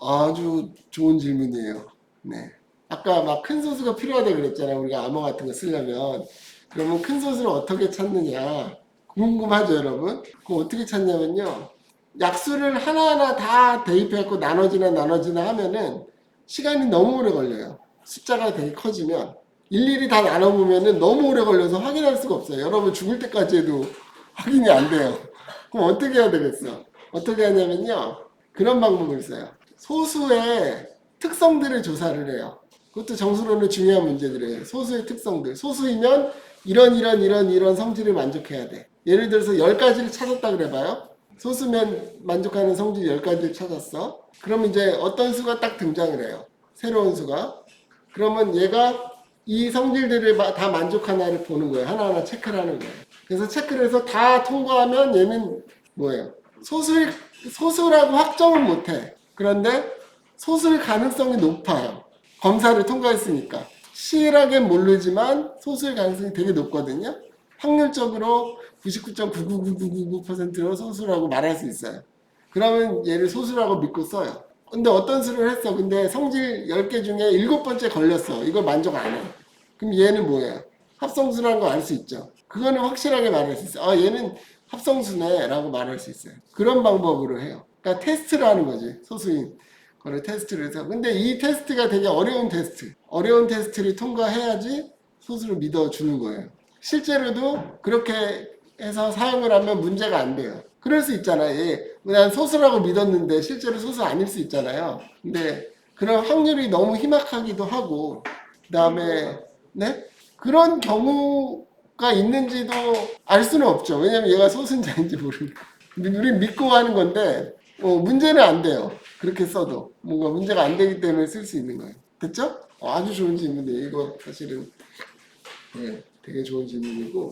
아주 좋은 질문이에요. 네. 아까 막 큰 소수가 필요하다 그랬잖아요. 우리가 암호 같은 거 쓰려면. 그러면 큰 소수를 어떻게 찾느냐. 궁금하죠, 여러분? 그거 어떻게 찾냐면요. 약수를 하나하나 다 대입해갖고 나눠지나 나눠지나 하면은 시간이 너무 오래 걸려요. 숫자가 되게 커지면. 일일이 다 나눠보면은 너무 오래 걸려서 확인할 수가 없어요. 여러분 죽을 때까지 해도 확인이 안 돼요. 그럼 어떻게 해야 되겠어? 어떻게 하냐면요. 그런 방법을 써요. 소수의 특성들을 조사를 해요. 그것도 정수론의 중요한 문제들이에요. 소수의 특성들. 소수이면 이런 이런 이런 이런 성질을 만족해야 돼. 예를 들어서 10가지를 찾았다 그래봐요. 소수면 만족하는 성질 10가지를 찾았어. 그럼 이제 어떤 수가 딱 등장을 해요. 새로운 수가. 그러면 얘가 이 성질들을 마- 다 만족하나를 보는 거예요. 하나하나 체크를 하는 거예요. 그래서 체크를 해서 다 통과하면 얘는 뭐예요? 소수일, 소수라고 확정은 못해. 그런데 소수일 가능성이 높아요. 검사를 통과했으니까. 시일하게 모르지만 소수일 가능성이 되게 높거든요. 확률적으로 99.99999%로 소수라고 말할 수 있어요. 그러면 얘를 소수라고 믿고 써요. 근데 어떤 수를 했어? 근데 성질 10개 중에 일곱 번째 걸렸어. 이걸 만족 안 해. 그럼 얘는 뭐예요? 합성수라는 거 알 수 있죠. 그거는 확실하게 말할 수 있어요. 아, 얘는 합성수네. 라고 말할 수 있어요. 그런 방법으로 해요. 그러니까 테스트를 하는 거지. 소수인 거를 테스트를 해서. 근데 이 테스트가 되게 어려운 테스트. 어려운 테스트를 통과해야지 소수를 믿어주는 거예요. 실제로도 그렇게 해서 사용을 하면 문제가 안 돼요. 그럴 수 있잖아요. 예. 난 소수라고 믿었는데 실제로 소수 아닐 수 있잖아요. 근데 그런 확률이 너무 희박하기도 하고, 그 다음에, 네? 그런 경우가 있는지도 알 수는 없죠. 왜냐면 얘가 소수인지 모르니까. 근데 우린 믿고 하는 건데, 어, 문제는 안 돼요. 그렇게 써도. 뭔가 문제가 안 되기 때문에 쓸 수 있는 거예요. 됐죠? 어, 아주 좋은 질문이에요. 이거 사실은, 네, 되게 좋은 질문이고.